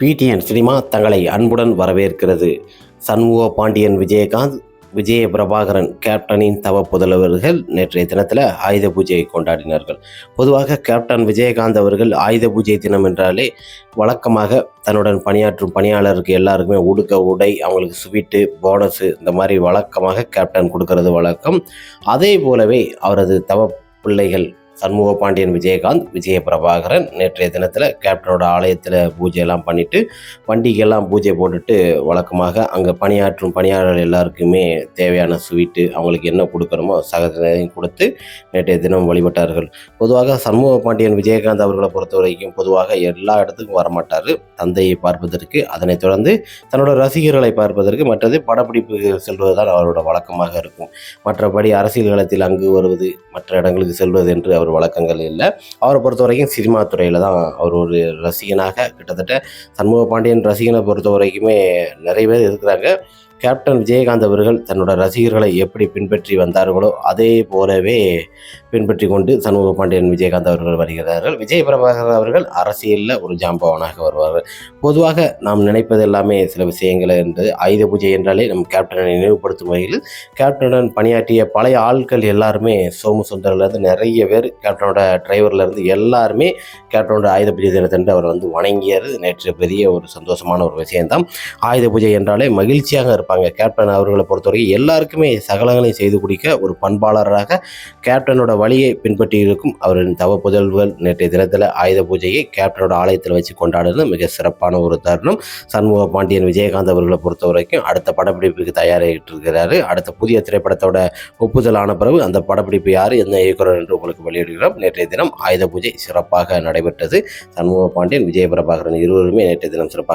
PTN cinema தங்களை அன்புடன் வரவேற்கிறது. சண்முக பாண்டியன் விஜயகாந்த் விஜய பிரபாகரன் கேப்டனின் தவ புதல்வர்கள் நேற்றைய தினத்தில் ஆயுத பூஜையை கொண்டாடினார்கள். பொதுவாக கேப்டன் விஜயகாந்த் அவர்கள் ஆயுத பூஜை தினம் என்றாலே வழக்கமாக தன்னுடன் பணியாற்றும் பணியாளருக்கு எல்லாருக்குமே உடுக்க உடை அவங்களுக்கு ஸ்வீட்டு போனஸு இந்த மாதிரி வழக்கமாக கேப்டன் கொடுக்கறது வழக்கம். அதே போலவே அவரது தவ பிள்ளைகள் சண்முக பாண்டியன் விஜயகாந்த் விஜய பிரபாகரன் நேற்றைய தினத்தில் கேப்டனோட ஆலயத்தில் பூஜையெல்லாம் பண்ணிவிட்டு பண்டிகையெல்லாம் பூஜை போட்டுட்டு வழக்கமாக அங்கே பணியாற்றும் பணியாளர்கள் எல்லாருக்குமே தேவையான ஸ்வீட்டு அவங்களுக்கு என்ன கொடுக்கணுமோ சகதையும் கொடுத்து நேற்றைய தினம் வழிபட்டார்கள். பொதுவாக சண்முக பாண்டியன் விஜயகாந்த் அவர்களை பொறுத்த வரைக்கும் பொதுவாக எல்லா இடத்துக்கும் வரமாட்டார். தந்தையை பார்ப்பதற்கு அதனைத் தொடர்ந்து தன்னோட ரசிகர்களை பார்ப்பதற்கு மற்றது படப்பிடிப்பு செல்வது தான் அவரோட வழக்கமாக இருக்கும். மற்றபடி அரசியல் களத்தில் அங்கு வருவது மற்ற இடங்களுக்கு செல்வது என்று அவர் வழக்கங்கள் இல்லை. அவரை பொறுத்த வரைக்கும் சினிமா துறையில் தான் அவர் ஒரு ரசிகனாக கிட்டத்தட்ட சண்முக பாண்டியன் ரசிகனை பொறுத்த வரைக்குமே நிறைய பேர் இருக்கிறாங்க. கேப்டன் விஜயகாந்த் அவர்கள் தன்னோட ரசிகர்களை எப்படி பின்பற்றி வந்தார்களோ அதே போலவே பின்பற்றி கொண்டு சண்முக பாண்டியன் விஜயகாந்த் அவர்கள் வருகிறார்கள். விஜய் பிரபாகர் அவர்கள் அரசியலில் ஒரு ஜாம்பவனாக வருவார்கள். பொதுவாக நாம் நினைப்பது எல்லாமே சில விஷயங்கள் என்பது ஆயுத பூஜை என்றாலே நம் கேப்டனை நினைவுபடுத்தும் வகையில் கேப்டனுடன் பணியாற்றிய பழைய ஆட்கள் எல்லாருமே சோமு சுந்தரிலேருந்து நிறைய பேர் கேப்டனோட டிரைவர்லேருந்து எல்லாருமே கேப்டனோட ஆயுத பூஜை தினத்தன்று அவர் வந்து வணங்கியது. நேற்று பெரிய ஒரு சந்தோஷமான ஒரு விஷயம்தான். ஆயுத பூஜை என்றாலே மகிழ்ச்சியாக இருப்பாங்க. கேப்டன் அவர்களை பொறுத்தவரைக்கும் எல்லாருக்குமே சகலங்களையும் செய்து குடிக்க ஒரு பண்பாளராக கேப்டனோட வழியை பின்பற்றி இருக்கும் அவரின் தவ புதல்வர்கள் நேற்றைய தினத்தில் ஆயுத பூஜையை கேப்டனோட ஆலயத்தில் வச்சு கொண்டாடுறது மிக சிறப்பான ஒரு தருணம். சண்முக பாண்டியன் விஜயகாந்த் அவர்களை பொறுத்த வரைக்கும் அடுத்த படப்பிடிப்புக்கு தயாராகிட்டு இருக்கிறாரு. அடுத்த புதிய திரைப்படத்தோட ஒப்புதல் ஆன பிறகு அந்த படப்பிடிப்பு யார் எந்த இயக்குனர் என்று உங்களுக்கு வெளியிடுகிறோம். நேற்றைய தினம் ஆயுத பூஜை சிறப்பாக நடைபெற்றது. சண்முக பாண்டியன் விஜய பிரபாகரன் இருவருமே நேற்றைய தினம் சிறப்பாக